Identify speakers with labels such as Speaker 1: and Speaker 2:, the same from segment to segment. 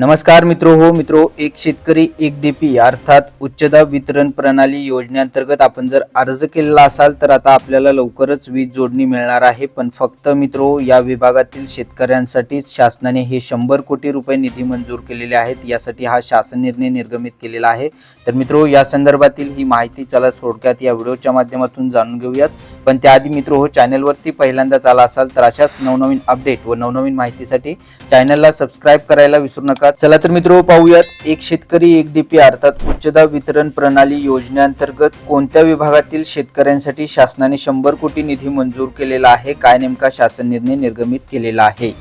Speaker 1: नमस्कार मित्रो हो मित्रो एक शेतकरी एक डीपी अर्थात उच्चदाब वितरण प्रणाली योजनेअंतर्गत आपण जर अर्ज केलेला असाल तर आता आपल्याला लवकरच वीज जोडणी मिळणार आहे. पण फक्त मित्रो या विभागातील शेतकऱ्यांसाठीच शासनाने हे शंभर कोटी रुपये निधी मंजूर केलेले आहेत. यासाठी हा शासन निर्णय निर्गमित केलेला आहे. तर मित्रो या संदर्भातील ही माहिती चला थोडक्यात या व्हिडिओच्या माध्यमातून जाणून घेऊयात. पण त्याआधी मित्रो हो चॅनलवरती पहिल्यांदाच आला असाल तर अशाच नवनवीन अपडेट व नवनवीन माहितीसाठी चॅनलला सबस्क्राईब करायला विसरू नका. चला तर मित्रो पाहूयात एक शेतकरी एक डीपी अर्थात उच्चदाब वितरण प्रणाली योजनेअंतर्गत कोणत्या विभागातील शेतकऱ्यांसाठी शासनाने शंभर कोटी निधी मंजूर केलेला आहे? काय नेमका शासन निर्णय निर्गमित केलेला आहे?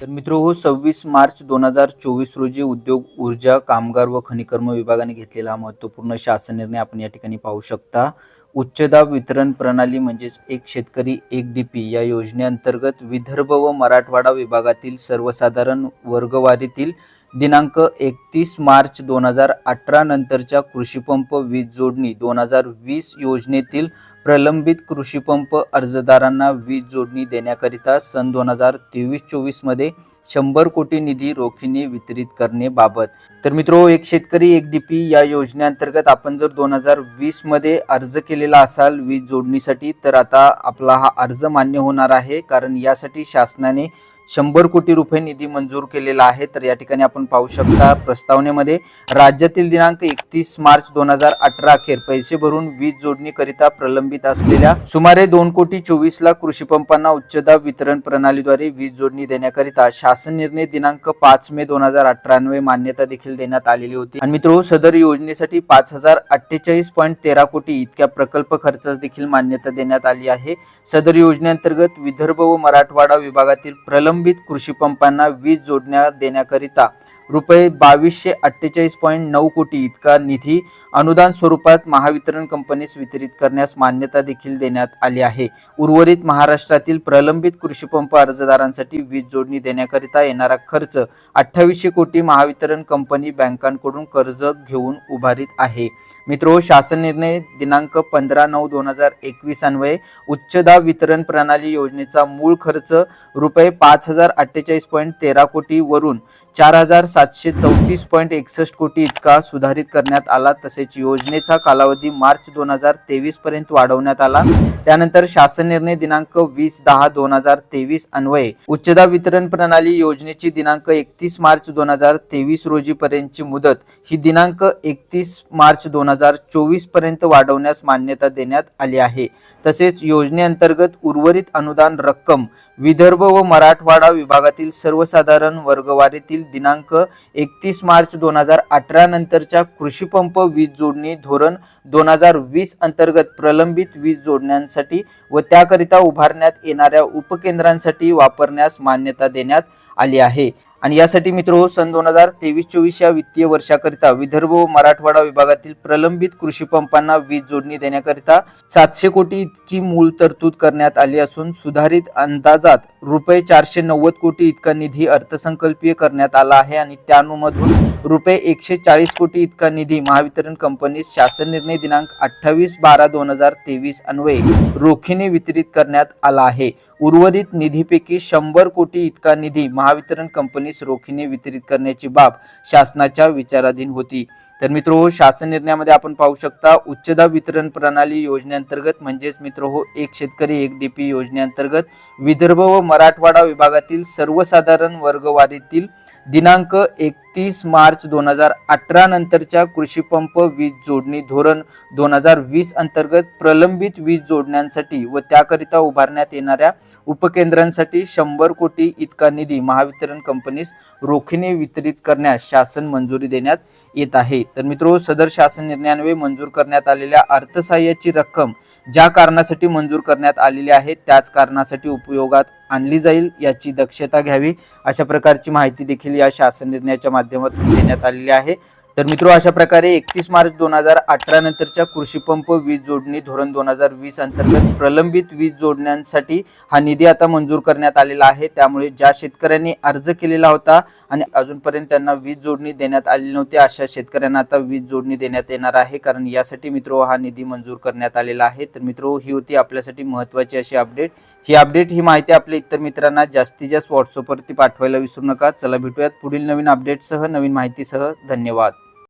Speaker 1: तर मित्रो हो सव्वीस मार्च दोन हजार चोवीस रोजी उद्योग ऊर्जा कामगार व खनिकर्म विभागाने घेतलेला महत्त्वपूर्ण शासन निर्णय आपण या ठिकाणी पाहू शकता. उच्चदाब वितरण प्रणाली म्हणजेच एक शेतकरी एक डी पी या योजनेअंतर्गत विदर्भ व मराठवाडा विभागातील सर्वसाधारण वर्गवारीतील दिनांक एकतीस मार्च दोन हजार अठरा नंतरच्या कृषीपंप वीज जोडणी दोन हजार वीस योजनेतील प्रलंबित कृषीपंप अर्जदारांना वीज जोडणी देण्याकरिता सन दोन हजार तेवीस चोवीसमध्ये शंभर कोटी निधी रोखीने वितरित करण्याबाबत. तर मित्रो एक शेतकरी एक डीपी या योजनेअंतर्गत आपण जर दोन हजार वीसमध्ये अर्ज केलेला असाल वीज जोडणीसाठी तर आता आपला हा अर्ज मान्य होणार आहे. कारण यासाठी शासनाने शंभर कोटी रुपये निधी मंजूर केलेला आहे. तर या ठिकाणी आपण पाहू शकता प्रस्तावनेमध्ये राज्यातील दिनांक एकतीस मार्च दोन हजार अठरा अखेर पैसे भरून वीज जोडणीकरिता प्रलंबित असलेल्या सुमारे दोन कोटी चोवीस लाख कृषी पंपांना उच्चदाब वितरण प्रणालीद्वारे वीज जोडणी देण्याकरिता शासन निर्णय दिनांक पाच मे दोन हजार अठरान्वे मान्यता देखील देण्यात आलेली होती. आणि मित्रो सदर योजनेसाठी पाच हजार अठ्ठेचाळीस पॉईंट तेरा कोटी इतक्या प्रकल्प खर्चास देखील मान्यता देण्यात आली आहे. सदर योजनेअंतर्गत विदर्भ व मराठवाडा विभागातील प्रलंबित कृषी पंपांना वीज जोडण्या देण्याकरिता रुपये बावीसशे अठ्ठेचाळीस पॉईंट नऊ कोटी इतका निधी अनुदान स्वरूपात महावितरण कंपनीस वितरित करण्यास मान्यता देखील देण्यात आली आहे. उर्वरित महाराष्ट्रातील प्रलंबित कृषीपंप अर्जदारांसाठी वीज जोडणी देण्याकरिता येणारा खर्च अठ्ठावीसशे कोटी महावितरण कंपनी बँकांकडून कर्ज घेऊन उभारीत आहे. मित्रो शासन निर्णय दिनांक पंधरा नऊ दोन हजार एकवीस अन्वये उच्चदा वितरण प्रणाली योजनेचा मूळ खर्च रुपये पाच हजार अठ्ठेचाळीस पॉईंट तेरा कोटी वरून चार हजार सातशे चौतीस पॉईंट एकसष्ट कोटी इतका सुधारित करण्यात आला. तसेच योजनेचा कालावधी मार्च दोन हजार तेवीस पर्यंत वाढवण्यात आला. त्यानंतर शासन निर्णय दिनांक वीस दहा दोन हजार तेवीस अन्वये. उच्चदा वितरण प्रणाली योजनेची दिनांक एकतीस मार्च दोन हजार तेवीस रोजी पर्यंतची मुदत ही दिनांक एकतीस मार्च दोन हजार चोवीसपर्यंत वाढवण्यास मान्यता देण्यात आली आहे. तसेच योजनेअंतर्गत उर्वरित अनुदान रक्कम विदर्भ व मराठवाडा विभागातील सर्वसाधारण वर्गवारीतील दिनांक एकतीस मार्च दोन हजार अठरा नंतरच्या कृषीपंप वीज जोडणी धोरण दोन हजार वीस अंतर्गत प्रलंबित वीज जोडण्यांसाठी व त्याकरिता उभारण्यात येणाऱ्या उपकेंद्रांसाठी वापरण्यास मान्यता देण्यात आली आहे. आणि यासाठी मित्र सन दोन हजार तेवीस चोवीस या वित्तीय वर्षाकरिता विदर्भ व मराठवाडा विभागातील प्रलंबित कृषी पंपांना वीज जोडणी देण्याकरिता सातशे कोटी इतकी मूळ तरतूद करण्यात आली असून सुधारित अंदाजात रुपये चारशे नव्वद कोटी इतका निधी अर्थसंकल्पीय करण्यात आला आहे आणि त्यानुमधून रुपये एकशे चाळीस कोटी इतका निधी महावितरण कंपनीस शासन निर्णय दिनांक अठ्ठावीस बारा दोन हजार तेवीस अन्वये रोखीने वितरित करण्यात आला आहे. उर्वरित निधीपैकी शंभर कोटी इतका निधी महावितरण कंपनीस रोखीने वितरित करण्याची बाब शासनाच्या विचाराधीन होती. तर मित्र हो शासन निर्णयामध्ये आपण पाहू शकता उच्चदाब वितरण प्रणाली योजनेअंतर्गत म्हणजेच मित्र हो एक शेतकरी एक डीपी योजनेअंतर्गत विदर्भ व मराठवाडा विभागातील सर्वसाधारण वर्गवारीतील दिनांक एक तीस मार्च दोन हजार अठरा नंतरच्या कृषीपंप वीज जोडणी धोरण दोन हजार वीस अंतर्गत प्रलंबित वीज जोडण्यांसाठी व त्याकरिता उभारण्यात येणाऱ्या उपकेंद्रांसाठी शंभर कोटी इतका निधी महावितरण कंपनीस रोखीने वितरित करण्यास शासन मंजुरी देण्यात येत आहे. तर मित्रो सदर शासन निर्णयान्वये मंजूर करण्यात आलेल्या अर्थसहाय्याची रक्कम ज्या कारणासाठी मंजूर करण्यात आलेली आहे त्याच कारणासाठी उपयोगात आणली जाईल याची दक्षता घ्यावी अशा प्रकारची माहिती देखील या शासन निर्णयाच्या माध्यमातून माध्यमातून देण्यात आलेली आहे. तर मित्रो अशा प्रकारे एकतीस मार्च दोन हजार अठरा नंतरच्या कृषीपंप वीज जोडणी धोरण दोन हजार वीस अंतर्गत प्रलंबित वीज जोडण्यांसाठी हा निधी आता मंजूर करण्यात आलेला आहे. त्यामुळे ज्या शेतकऱ्यांनी अर्ज केलेला होता आणि अजूनपर्यंत त्यांना वीज जोडणी देण्यात आली नव्हती अशा शेतकऱ्यांना आता वीज जोडणी देण्यात येणार आहे. कारण यासाठी मित्रो हा निधी मंजूर करण्यात आलेला आहे. तर मित्रो ही होती आपल्यासाठी महत्त्वाची अशी अपडेट. ही अपडेट ही माहिती आपल्या इतर मित्रांना जास्तीत जास्त व्हॉट्सअपवरती पाठवायला विसरू नका. चला भेटूयात पुढील नवीन अपडेटसह नवीन माहितीसह. धन्यवाद.